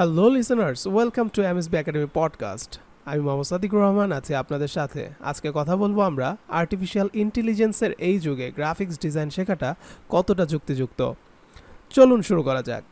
Hello listeners welcome to MSB academy podcast আমি মোহাম্মদ সাদিক রহমান, আছি আপনাদের সাথে। আজকে কথা বলব আমরা আর্টিফিশিয়াল ইন্টেলিজেন্সের এই যুগে গ্রাফিক্স ডিজাইন শেখাটা কতটা যুক্তিযুক্ত। চলুন শুরু করা যাক।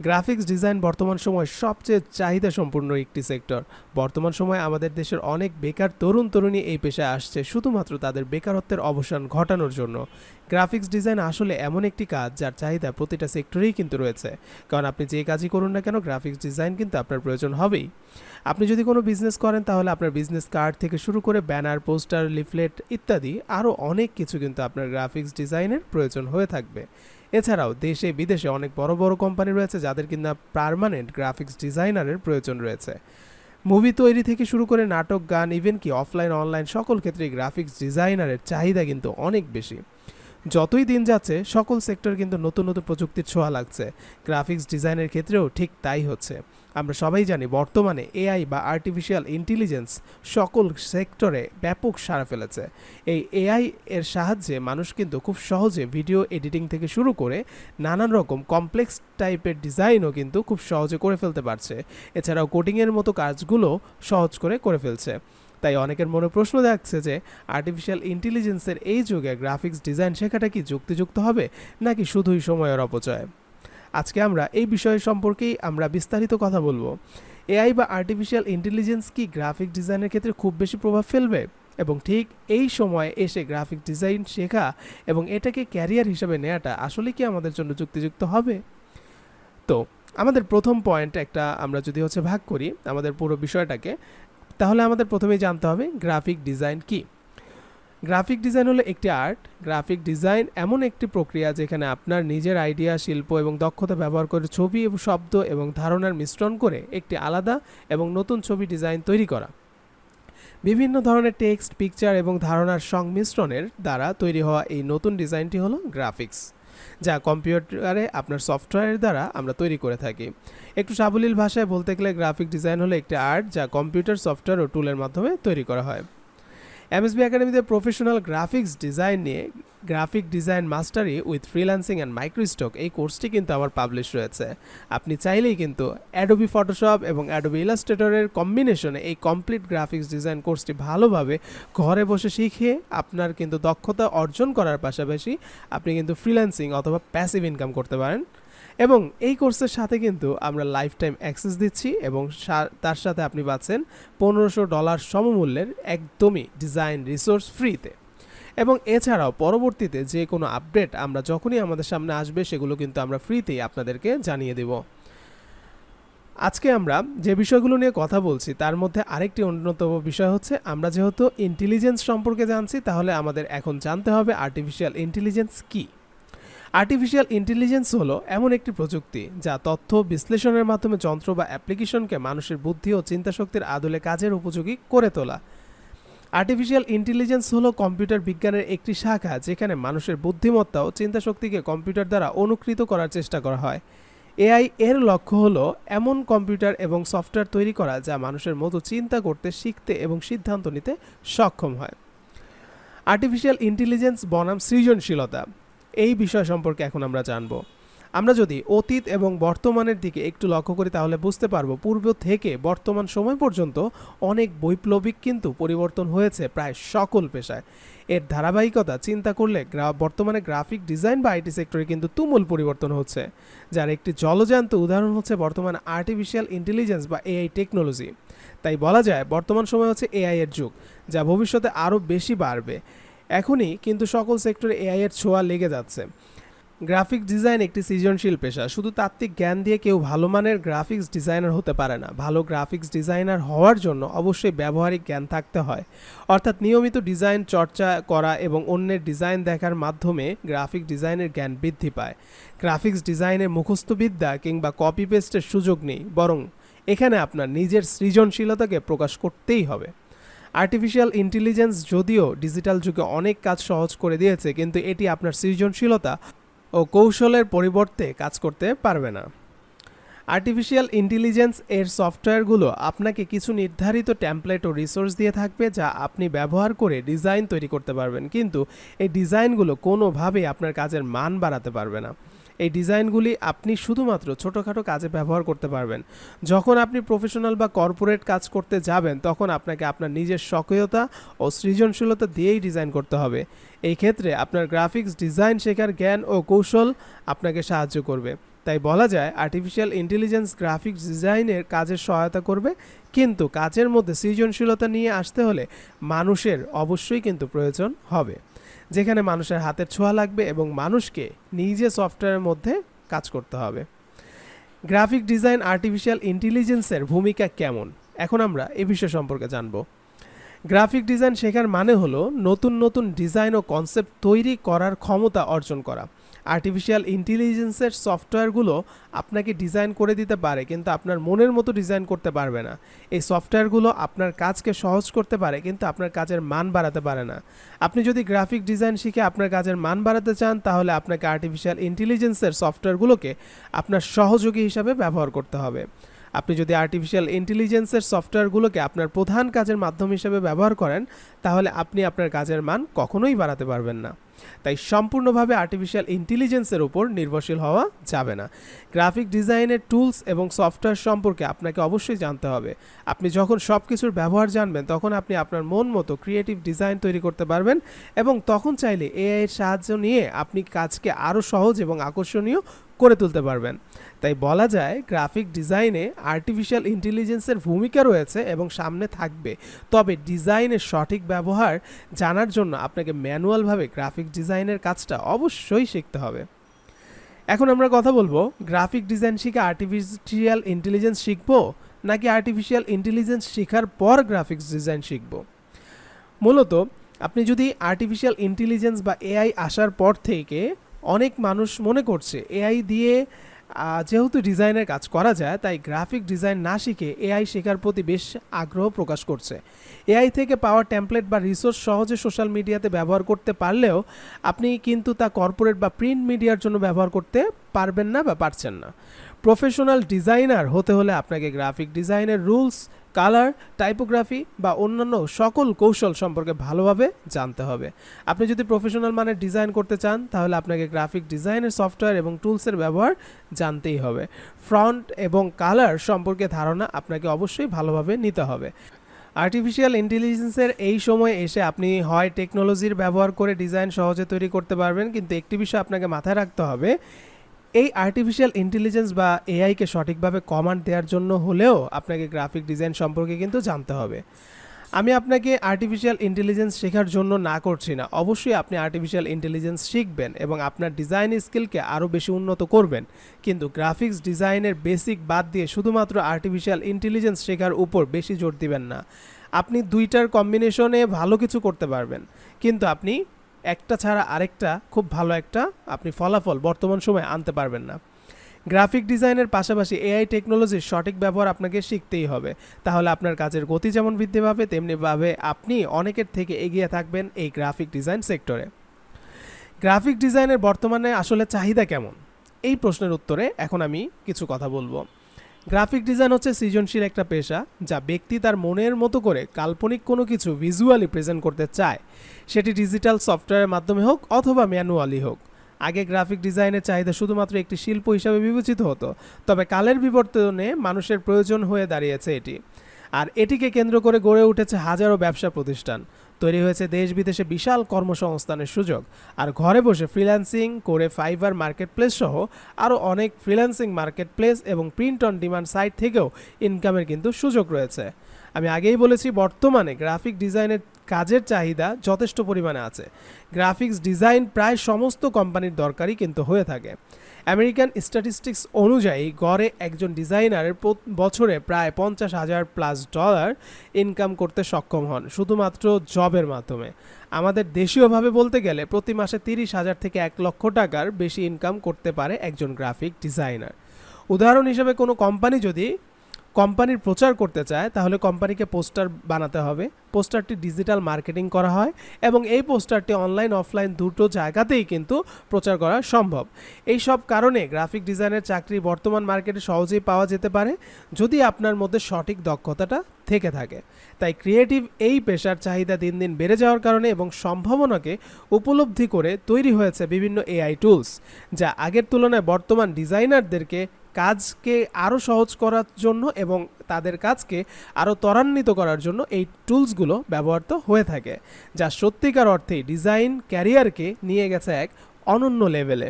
গ্রাফিক্স ডিজাইন বর্তমান সময় সবচেয়ে চাহিদা সম্পূর্ণ একটি সেক্টর। বর্তমান সময়ে আমাদের দেশের অনেক বেকার তরুণ তরুণী এই পেশায় আসছে, শুধুমাত্র তাদের বেকারত্বের অবসান ঘটানোর জন্য। গ্রাফিক্স ডিজাইন আসলে এমন একটি কাজ যার চাহিদা প্রতিটা সেক্টরেই কিন্তু রয়েছে। কারণ আপনি যে কাজই করুন না কেন, গ্রাফিক্স ডিজাইন কিন্তু আপনার প্রয়োজন হবেই। আপনি যদি কোনো বিজনেস করেন, তাহলে আপনার বিজনেস কার্ড থেকে শুরু করে ব্যানার, পোস্টার, লিফলেট ইত্যাদি আরও অনেক কিছু কিন্তু আপনার গ্রাফিক্স ডিজাইনের প্রয়োজন হয়ে থাকবে। এছাড়াও দেশে বিদেশে অনেক বড় বড় কোম্পানি রয়েছে যাদের কিনা পারমানেন্ট গ্রাফিক্স ডিজাইনারের প্রয়োজন রয়েছে। মুভি তৈরি থেকে শুরু করে নাটক, গান ইভেন কি অফলাইন অনলাইন সকল ক্ষেত্রে গ্রাফিক্স ডিজাইনারের চাহিদা কিন্তু অনেক বেশি। যতই দিন যাচ্ছে, সকল সেক্টর কিন্তু নতুন নতুন প্রযুক্তির ছোঁয়া লাগছে। গ্রাফিক্স ডিজাইনের ক্ষেত্রেও ঠিক তাই হচ্ছে। আমরা সবাই জানি বর্তমানে এআই বা আর্টিফিশিয়াল ইন্টেলিজেন্স সকল সেক্টরে ব্যাপক সাড়া ফেলেছে। এই এআই এর সাহায্যে মানুষ কিন্তু খুব সহজে ভিডিও এডিটিং থেকে শুরু করে নানান রকম কমপ্লেক্স টাইপের ডিজাইনও কিন্তু খুব সহজে করে ফেলতে পারছে। এছাড়াও কোডিংয়ের মতো কাজগুলো সহজ করে করে ফেলছে। তাই অনেকের মনে প্রশ্ন থাকছে যে আর্টিফিশিয়াল ইন্টেলিজেন্সের এই যুগে গ্রাফিক্স ডিজাইন শেখাটা কি যুক্তিযুক্ত হবে নাকি শুধুই সময়ের অপচয়? আজকে আমরা এই বিষয় সম্পর্কেই আমরা বিস্তারিত কথা বলব। এআই বা আর্টিফিশিয়াল ইন্টেলিজেন্স কি গ্রাফিক ডিজাইনের ক্ষেত্রে খুব বেশি প্রভাব ফেলবে? এবং ঠিক এই সময় এসে গ্রাফিক ডিজাইন শেখা এবং এটাকে ক্যারিয়ার হিসেবে নেওয়াটা আসলে কি আমাদের জন্য যুক্তিযুক্ত হবে? তো, আমাদের প্রথম পয়েন্ট একটা আমরা যদি হচ্ছে ভাগ করি আমাদের পুরো বিষয়টাকে, তাহলে আমাদের প্রথমেই জানতে হবে গ্রাফিক ডিজাইন কি? গ্রাফিক ডিজাইন হলো একটি আর্ট। গ্রাফিক ডিজাইন এমন একটি প্রক্রিয়া যেখানে আপনার নিজের আইডিয়া, শিল্প এবং দক্ষতা ব্যবহার করে ছবি এবং শব্দ এবং ধারণার মিশ্রণ করে একটি আলাদা এবং নতুন ছবি ডিজাইন তৈরি করা। বিভিন্ন ধরনের টেক্সট, পিকচার এবং ধারণার সংমিশ্রণের দ্বারা তৈরি হওয়া এই নতুন ডিজাইনটি হলো গ্রাফিক্স, যা কম্পিউটারে আপনার সফটওয়্যারের দ্বারা আমরা তৈরি করে থাকি। একটু সাবলীল ভাষায় বলতে গেলে গ্রাফিক ডিজাইন হলো একটি আর্ট যা কম্পিউটার সফটওয়্যার ও টুলের মাধ্যমে তৈরি করা হয়। এমএসবি একাডেমিতে প্রফেশনাল গ্রাফিক্স ডিজাইন নিয়ে graphic design mastery with freelancing and microstock এই কোর্সটি কিন্তু আমার পাবলিশ রয়েছে আপনি চাইলেই কিন্তু অ্যাডোবি ফটোশপ এবং অ্যাডোবি ইলাস্ট্রেটরের কম্বিনেশনে এই কমপ্লিট গ্রাফিক্স ডিজাইন কোর্সটি ভালোভাবে ঘরে বসে শিখে আপনার কিন্তু দক্ষতা অর্জন করার পাশাপাশি আপনি কিন্তু ফ্রিল্যান্সিং অথবা প্যাসিভ ইনকাম করতে পারেন। এবং এই কোর্সের সাথে কিন্তু আমরা লাইফ টাইম অ্যাক্সেস দিচ্ছি এবং তার সাথে আপনি পাচ্ছেন পনেরোশো ডলার সমমূল্যের একদমই ডিজাইন রিসোর্স ফ্রিতে এবং এছাড়াও পরবর্তীতে যে কোনো আপডেট আমরা যখনই আমাদের সামনে আসবে সেগুলো কিন্তু আমরা ফ্রিতেই আপনাদেরকে জানিয়ে দেব। আজকে আমরা যে বিষয়গুলো নিয়ে কথা বলছি তার মধ্যে আরেকটি অন্যতম বিষয় হচ্ছে আমরা যেহেতু ইন্টেলিজেন্স সম্পর্কে জানছি তাহলে আমাদের এখন জানতে হবে আর্টিফিশিয়াল ইন্টেলিজেন্স কী? আর্টিফিশিয়াল ইন্টেলিজেন্স হলো এমন একটি প্রযুক্তি যা তথ্য বিশ্লেষণের মাধ্যমে যন্ত্র বা অ্যাপ্লিকেশনকে মানুষের বুদ্ধি ও চিন্তাশক্তির আদলে কাজের উপযোগী করে তোলা। আর্টিফিশিয়াল ইন্টেলিজেন্স হলো কম্পিউটার বিজ্ঞানের একটি শাখা যেখানে মানুষের বুদ্ধিমত্তা ও চিন্তাশক্তিকে কম্পিউটার দ্বারা অনুকৃত করার চেষ্টা করা হয়। এআই এর লক্ষ্য হলো এমন কম্পিউটার এবং সফটওয়্যার তৈরি করা যা মানুষের মতো চিন্তা করতে, শিখতে এবং সিদ্ধান্ত নিতে সক্ষম হয়। আর্টিফিশিয়াল ইন্টেলিজেন্স বনাম সৃজনশীলতা। এই বিষয় সম্পর্কে এখন আমরা জানব। আমরা যদি অতীত এবং বর্তমানের দিকে একটু লক্ষ্য করি, তাহলে বুঝতে পারব পূর্ব থেকে বর্তমান সময় পর্যন্ত অনেক বৈপ্লবিক কিন্তু পরিবর্তন হয়েছে প্রায় সকল পেশায়। এর ধারাবাহিকতা চিন্তা করলে বর্তমানে গ্রাফিক ডিজাইন বা আইটি সেক্টরে কিন্তু তুমুল পরিবর্তন হচ্ছে। যার একটি জলজান্ত উদাহরণ হচ্ছে বর্তমান আর্টিফিশিয়াল ইন্টেলিজেন্স বা এআই টেকনোলজি তাই বলা যায় বর্তমান সময় হচ্ছে এআই এর যুগ, যা ভবিষ্যতে আরও বেশি বাড়বে। এখনই কিন্তু সকল সেক্টরে এআই এর ছোঁয়া লেগে যাচ্ছে। গ্রাফিক ডিজাইন একটি সৃজনশীল পেশা। শুধু তাত্ত্বিক জ্ঞান দিয়ে কেউ ভালো মানের গ্রাফিক্স ডিজাইনার হতে পারে না। ভালো গ্রাফিক্স ডিজাইনার হওয়ার জন্য অবশ্যই ব্যবহারিক জ্ঞান থাকতে হয়। অর্থাৎ নিয়মিত ডিজাইন, চর্চা করা এবং অন্যের ডিজাইন দেখার মাধ্যমে গ্রাফিক ডিজাইনের জ্ঞান বৃদ্ধি পায়। গ্রাফিক্স ডিজাইনের মুখস্থবিদ্যা কিংবা কপি পেস্টের সুযোগ নেই, বরং এখানে আপনার নিজের সৃজনশীলতাকে প্রকাশ করতেই হবে। আর্টিফিশিয়াল ইন্টেলিজেন্স যদিও ডিজিটাল যুগে অনেক কাজ সহজ করে দিয়েছে, কিন্তু এটি আপনার সৃজনশীলতা ও কৌশলের পরিবর্তে কাজ করতে পারবে না। আর্টিফিশিয়াল ইন্টেলিজেন্স এর সফটওয়্যারগুলো আপনাকে কিছু নির্ধারিত টেমপ্লেট ও রিসোর্স দিয়ে থাকবে যা আপনি ব্যবহার করে ডিজাইন তৈরি করতে পারবেন, কিন্তু এই ডিজাইনগুলো কোনোভাবেই আপনার কাজের মান বাড়াতে পারবে না। এই ডিজাইনগুলি আপনি শুধুমাত্র ছোটোখাটো কাজে ব্যবহার করতে পারবেন। যখন আপনি প্রফেশনাল বা কর্পোরেট কাজ করতে যাবেন, তখন আপনাকে আপনার নিজের সক্রিয়তা ও সৃজনশীলতা দিয়েই ডিজাইন করতে হবে। এই ক্ষেত্রে আপনার গ্রাফিক্স ডিজাইন শেখার জ্ঞান ও কৌশল আপনাকে সাহায্য করবে। তাই বলা যায় আর্টিফিশিয়াল ইন্টেলিজেন্স গ্রাফিক্স ডিজাইনের কাজের সহায়তা করবে, কিন্তু কাজের মধ্যে সৃজনশীলতা নিয়ে আসতে হলে মানুষের অবশ্যই কিন্তু প্রয়োজন হবে। যেখানে মানুষের হাতের ছোঁয়া লাগবে এবং মানুষকে নিজে সফটওয়্যারের মধ্যে কাজ করতে হবে। গ্রাফিক ডিজাইন আর্টিফিশিয়াল ইন্টেলিজেন্সের ভূমিকা কেমন? এখন আমরা এ বিষয় সম্পর্কে জানব। গ্রাফিক ডিজাইন শেখার মানে হলো নতুন নতুন ডিজাইন ও কনসেপ্ট তৈরি করার ক্ষমতা অর্জন করা। আর্টিফিশিয়াল ইন্টেলিজেন্সের সফটওয়্যারগুলো আপনাকে ডিজাইন করে দিতে পারে, কিন্তু আপনার মনের মতো ডিজাইন করতে পারবে না। এই সফটওয়্যারগুলো আপনার কাজকে সহজ করতে পারে, কিন্তু আপনার কাজের মান বাড়াতে পারে না। আপনি যদি গ্রাফিক ডিজাইন শিখে আপনার কাজের মান বাড়াতে চান, তাহলে আপনাকে আর্টিফিশিয়াল ইন্টেলিজেন্সের সফটওয়্যারগুলোকে আপনার সহযোগী হিসাবে ব্যবহার করতে হবে। আপনি যদি আর্টিফিশিয়াল ইন্টেলিজেন্সের সফটওয়্যারগুলোকে আপনার প্রধান কাজের মাধ্যম হিসেবে ব্যবহার করেন, তাহলে আপনি আপনার কাজের মান কখনোই বাড়াতে পারবেন না। তাই সম্পূর্ণভাবে আর্টিফিশিয়াল ইন্টেলিজেন্সের উপর নির্ভরশীল হওয়া যাবে না। গ্রাফিক ডিজাইনের টুলস এবং সফটওয়্যার সম্পর্কে আপনাকে অবশ্যই জানতে হবে। আপনি যখন সব কিছুর ব্যবহার জানবেন, তখন আপনি আপনার মন মতো ক্রিয়েটিভ ডিজাইন তৈরি করতে পারবেন এবং তখন চাইলে এআই এর সাহায্য নিয়ে আপনি কাজকে আরও সহজ এবং আকর্ষণীয় করে তুলতে পারবেন। তাই বলা যায়, গ্রাফিক ডিজাইনে আর্টিফিশিয়াল ইন্টেলিজেন্সের ভূমিকা রয়েছে এবং সামনে থাকবে। তবে ডিজাইনের সঠিক ব্যবহার জানার জন্য আপনাকে ম্যানুয়ালভাবে গ্রাফিক ডিজাইনের কাজটা অবশ্যই শিখতে হবে। এখন আমরা কথা বলব, গ্রাফিক ডিজাইন শিখে আর্টিফিশিয়াল ইন্টেলিজেন্স শিখব, নাকি আর্টিফিশিয়াল ইন্টেলিজেন্স শেখার পর গ্রাফিক্স ডিজাইন শিখব? মূলত, আপনি যদি আর্টিফিশিয়াল ইন্টেলিজেন্স বা এআই আসার পর থেকে অনেক মানুষ মনে করছে এআই দিয়ে যেহেতু ডিজাইনের কাজ করা যায়, তাই গ্রাফিক ডিজাইন না শিখে এআই শেখার প্রতি বেশ আগ্রহ প্রকাশ করছে। এআই থেকে পাওয়া টেমপ্লেট বা রিসোর্স সহজে সোশ্যাল মিডিয়াতে ব্যবহার করতে পারলেও আপনি কিন্তু তা কর্পোরেট বা প্রিন্ট মিডিয়ার জন্য ব্যবহার করতে পারবেন না বা পারছেন না। প্রফেশনাল ডিজাইনার হতে হলে আপনাকে গ্রাফিক ডিজাইনের রুলস কালার, টাইপোগ্রাফি বা অন্যান্য সকল কৌশল সম্পর্কে ভালোভাবে জানতে হবে। আপনি যদি প্রফেশনাল মানের ডিজাইন করতে চান, তাহলে আপনাকে গ্রাফিক ডিজাইনের সফটওয়্যার এবং টুলসের ব্যবহার জানতেই হবে। ফ্রন্ট এবং কালার সম্পর্কে ধারণা আপনাকে অবশ্যই ভালোভাবে নিতে হবে। আর্টিফিশিয়াল ইন্টেলিজেন্সের এই সময় এসে আপনি হয় টেকনোলজির ব্যবহার করে ডিজাইন সহজে তৈরি করতে পারবেন, কিন্তু একটি বিষয় আপনাকে মাথায় রাখতে হবে এই আর্টিফিশিয়াল ইন্টেলিজেন্স বা এআইকে সঠিকভাবে কমান্ড দেওয়ার জন্য হলেও আপনাকে গ্রাফিক ডিজাইন সম্পর্কে কিন্তু জানতে হবে। আমি আপনাকে আর্টিফিশিয়াল ইন্টেলিজেন্স শেখার জন্য না করছি না, অবশ্যই আপনি আর্টিফিশিয়াল ইন্টেলিজেন্স শিখবেন এবং আপনার ডিজাইন স্কিলকে আরও বেশি উন্নত করবেন। কিন্তু গ্রাফিক্স ডিজাইনের বেসিক বাদ দিয়ে শুধুমাত্র আর্টিফিশিয়াল ইন্টেলিজেন্স শেখার উপর বেশি জোর দিবেন না। আপনি দুইটার কম্বিনেশনে ভালো কিছু করতে পারবেন, কিন্তু আপনি একটা ছাড়া আরেকটা খুব ভালো একটা আপনি ফলাফল বর্তমান সময়ে আনতে পারবেন না। গ্রাফিক ডিজাইনের পাশাপাশি এআই টেকনোলজির সঠিক ব্যবহার আপনাকে শিখতেই হবে। তাহলে আপনার কাজের গতি যেমন বৃদ্ধি পাবে, তেমনিভাবে আপনি অনেকের থেকে এগিয়ে থাকবেন এই গ্রাফিক ডিজাইন সেক্টরে। গ্রাফিক ডিজাইনের বর্তমানে আসলে চাহিদা কেমন? এই প্রশ্নের উত্তরে এখন আমি কিছু কথা বলব। গ্রাফিক ডিজাইন হচ্ছে সৃজনশীল একটা পেশা যা ব্যক্তি তার মনের মতো করে কাল্পনিক কোনো কিছু ভিজুয়ালি প্রেজেন্ট করতে চায়। সেটি ডিজিটাল সফটওয়্যারের মাধ্যমে হোক অথবা ম্যানুয়ালি হোক। আগে গ্রাফিক ডিজাইনের চাহিদা শুধুমাত্র একটি শিল্প হিসাবে বিবেচিত হতো, তবে কালের বিবর্তনে মানুষের প্রয়োজন হয়ে দাঁড়িয়েছে এটি। আর এটিকে কেন্দ্র করে গড়ে উঠেছে হাজারো ব্যবসা প্রতিষ্ঠান। তৈরি হয়েছে দেশ বিদেশে বিশাল কর্মসংস্থানের সুযোগ। আর ঘরে বসে ফ্রিল্যান্সিং করে ফাইবার মার্কেট প্লেস সহ আরও অনেক ফ্রিল্যান্সিং মার্কেট প্লেস এবং প্রিন্ট অন ডিমান্ড সাইট থেকেও ইনকামের কিন্তু সুযোগ রয়েছে। আমি আগেই বলেছি, বর্তমানে গ্রাফিক ডিজাইনের কাজের চাহিদা যথেষ্ট পরিমাণে আছে। গ্রাফিক্স ডিজাইন প্রায় সমস্ত কোম্পানির দরকারই কিন্তু হয়ে থাকে। আমেরিকান স্ট্যাটিস্টিক্স অনুযায়ী, গড়ে একজন ডিজাইনারের বছরে প্রায় পঞ্চাশ হাজার প্লাস ডলার ইনকাম করতে সক্ষম হন, শুধুমাত্র জবের মাধ্যমে। আমাদের দেশীয়ভাবে বলতে গেলে, প্রতি মাসে তিরিশ হাজার থেকে এক লক্ষ টাকার বেশি ইনকাম করতে পারে একজন গ্রাফিক ডিজাইনার উদাহরণ হিসেবে কোনো কোম্পানি যদি কোম্পানির প্রচার করতে চায়, তাহলে কোম্পানিকে পোস্টার বানাতে হবে। পোস্টারটি ডিজিটাল মার্কেটিং করা হয় এবং এই পোস্টারটি অনলাইন, অফলাইন দুটো জায়গাতেই কিন্তু প্রচার করা সম্ভব। এই সব কারণে গ্রাফিক ডিজাইনের চাকরি বর্তমান মার্কেটে সহজেই পাওয়া যেতে পারে, যদি আপনার মধ্যে সঠিক দক্ষতাটা থেকে থাকে। তাই ক্রিয়েটিভ এই পেশার চাহিদা দিন দিন বেড়ে যাওয়ার কারণে এবং সম্ভাবনাকে উপলব্ধি করে তৈরি হয়েছে বিভিন্ন এআই টুলস, যা আগের তুলনায় বর্তমান ডিজাইনারদেরকে কাজকে আরও সহজ করার জন্য এবং তাদের কাজকে আরও ত্বরান্বিত করার জন্য এই টুলসগুলো ব্যবহৃত হয়ে থাকে, যা সত্যিকার অর্থে ডিজাইন ক্যারিয়ারকে নিয়ে গেছে এক অনন্য লেভেলে।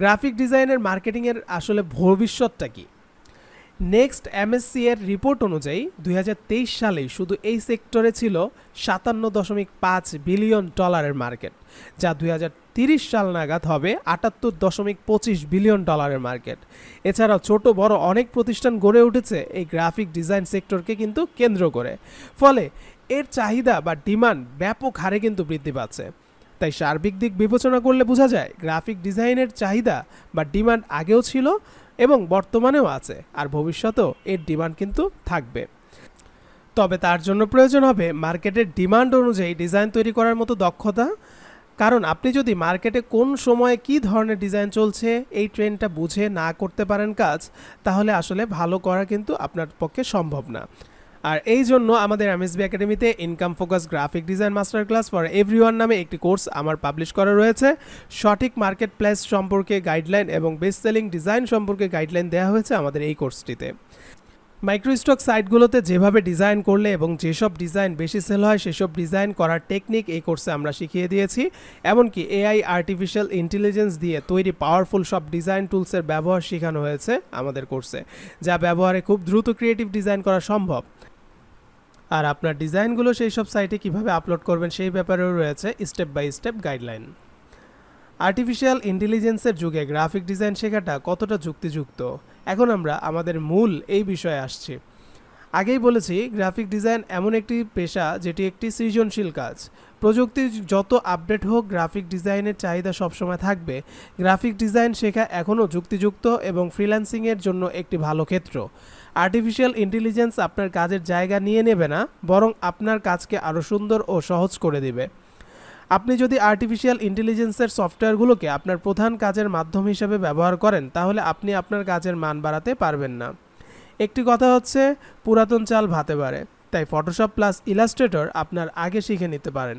গ্রাফিক ডিজাইনের মার্কেটিংয়ের আসলে ভবিষ্যৎটা কি? নেক্সট এমএসসি এর রিপোর্ট অনুযায়ী দুই সালেই শুধু এই সেক্টরে ছিল সাতান্ন দশমিক পাঁচ বিলিয়ন ডলারের মার্কেট যা দু হাজার তিরিশ সাল নাগাদ হবে আটাত্তর দশমিক পঁচিশ বিলিয়ন ডলারের মার্কেট এছাড়াও ছোট, বড় অনেক প্রতিষ্ঠান গড়ে উঠেছে এই গ্রাফিক ডিজাইন সেক্টরকে কিন্তু কেন্দ্র করে। ফলে এর চাহিদা বা ডিমান্ড ব্যাপক হারে কিন্তু বৃদ্ধি পাচ্ছে। তাই সার্বিক দিক বিবেচনা করলে বোঝা যায় গ্রাফিক ডিজাইনের চাহিদা বা ডিমান্ড আগেও ছিল এবং বর্তমানেও আছে, আর ভবিষ্যতেও এর ডিমান্ড কিন্তু থাকবে। তবে তার জন্য প্রয়োজন হবে মার্কেটের ডিমান্ড অনুযায়ী ডিজাইন তৈরি করার মতো দক্ষতা। কারণ আপনি যদি মার্কেটে কোন সময়ে কি ধরনের ডিজাইন চলছে, এই ট্রেন্ডটা বুঝে না করতে পারেন কাজ, তাহলে আসলে ভালো করা কিন্তু আপনার পক্ষে সম্ভব না। আর এই জন্য আমাদের এমএসবি একাডেমিতে income focus graphic design master class for everyone নামে একটি কোর্স আমার পাবলিশ করা রয়েছে। সঠিক মার্কেট প্লেস সম্পর্কে গাইডলাইন এবং বেস্ট সেলিং ডিজাইন সম্পর্কে গাইডলাইন দেওয়া হয়েছে আমাদের এই কোর্সটিতে। মাইক্রোস্টক সাইটগুলোতে যেভাবে ডিজাইন করলে এবং যেসব ডিজাইন বেশি সেল হয়, সেসব ডিজাইন করার টেকনিক এই কোর্সে আমরা শিখিয়ে দিয়েছি। এমনকি এআই আর্টিফিশিয়াল ইন্টেলিজেন্স দিয়ে তৈরি পাওয়ারফুল সব ডিজাইন টুলসের ব্যবহার শেখানো হয়েছে আমাদের কোর্সে, যা ব্যবহারে খুব দ্রুত ক্রিয়েটিভ ডিজাইন করা সম্ভব। আর আপনার ডিজাইনগুলো সেই সব সাইটে কীভাবে আপলোড করবেন সেই ব্যাপারেও রয়েছে step by step guideline. Artificial ইন্টেলিজেন্সের যুগে গ্রাফিক ডিজাইন শেখাটা কতটা যুক্তিযুক্ত? এখন আমরা আমাদের মূল এই বিষয়ে আসছি। আগেই বলেছি, গ্রাফিক ডিজাইন এমন একটি পেশা যেটি একটি সৃজনশীল কাজ। প্রযুক্তি যত আপডেট হোক, গ্রাফিক ডিজাইনের চাহিদা সবসময় থাকবে। গ্রাফিক ডিজাইন শেখা এখনও যুক্তিযুক্ত এবং ফ্রিল্যান্সিংয়ের জন্য একটি ভালো ক্ষেত্র। আর্টিফিশিয়াল ইন্টেলিজেন্স আপনার কাজের জায়গা নিয়ে নেবে না, বরং আপনার কাজকে আরও সুন্দর ও সহজ করে দিবে। আপনি যদি আর্টিফিশিয়াল ইন্টেলিজেন্সের সফটওয়্যারগুলোকে আপনার প্রধান কাজের মাধ্যম হিসেবে ব্যবহার করেন, তাহলে আপনি আপনার কাজের মান বাড়াতে পারবেন না। একটি কথা হচ্ছে, পুরাতন চাল ভাতে পারে তাই ফটোশপ প্লাস ইলাস্ট্রেটর আপনার আগে শিখে নিতে পারেন।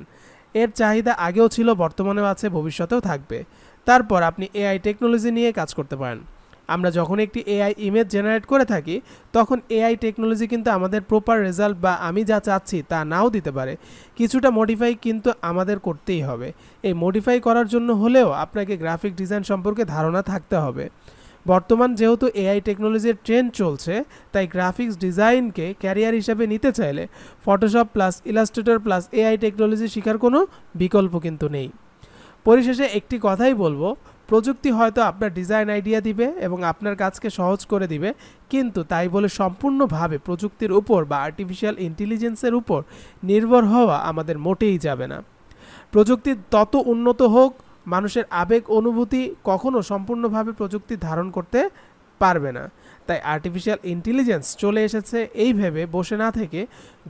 এর চাহিদা আগেও ছিল, বর্তমানেও আছে, ভবিষ্যতেও থাকবে। তারপর আপনি এআই টেকনোলজি নিয়ে কাজ করতে পারেন। আমরা যখন একটি এআই ইমেজ জেনারেট করে থাকি, তখন এআই টেকনোলজি কিন্তু আমাদের প্রপার রেজাল্ট বা আমি যা চাচ্ছি তা নাও দিতে পারে। কিছুটা মডিফাই কিন্তু আমাদের করতেই হবে। এই মডিফাই করার জন্য হলেও আপনাকে গ্রাফিক ডিজাইন সম্পর্কে ধারণা থাকতে হবে। বর্তমান যেহেতু এআই টেকনোলজির ট্রেন্ড চলছে, তাই গ্রাফিক্স ডিজাইনকে ক্যারিয়ার হিসাবে নিতে চাইলে Photoshop plus Illustrator plus AI technology শেখার কোনো বিকল্প কিন্তু নেই। পরিশেষে একটি কথাই বলব প্রযুক্তি হয়তো আপনার ডিজাইন আইডিয়া দিবে এবং আপনার কাজকে সহজ করে দিবে, কিন্তু তাই বলে সম্পূর্ণভাবে প্রযুক্তির উপর বা আর্টিফিশিয়াল ইন্টেলিজেন্সের উপর নির্ভর হওয়া আমাদের মোটেই যাবে না। প্রযুক্তি তত উন্নত হোক, মানুষের আবেগ অনুভূতি কখনো সম্পূর্ণভাবে প্রযুক্তি ধারণ করতে পারবে না। তাই আর্টিফিশিয়াল ইন্টেলিজেন্স চলে এসেছে এই ভেবে বসে না থেকে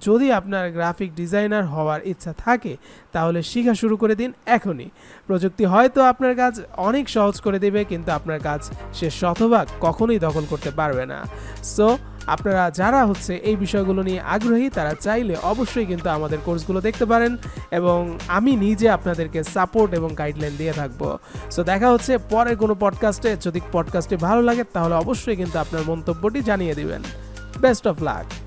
যদি আপনার গ্রাফিক ডিজাইনার হওয়ার ইচ্ছা থাকে, তাহলে শেখা শুরু করে দিন এখনই। প্রযুক্তি হয়তো আপনার কাজ অনেক সহজ করে দেবে, কিন্তু আপনার কাজ সে শতভাগ কখনোই দখল করতে পারবে না। সো আপনারা যারা হচ্ছে এই বিষয়গুলো নিয়ে আগ্রহী, তারা চাইলে অবশ্যই কিন্তু আমাদের কোর্সগুলো দেখতে পারেন এবং আমি নিজে আপনাদেরকে সাপোর্ট এবং গাইডলাইন দিয়ে থাকব। সো দেখা হচ্ছে পরের কোনো পডকাস্টে যদি পডকাস্টটি ভালো লাগে, তাহলে অবশ্যই কিন্তু আপনার মন্তব্যটি জানিয়ে দিবেন। Best of luck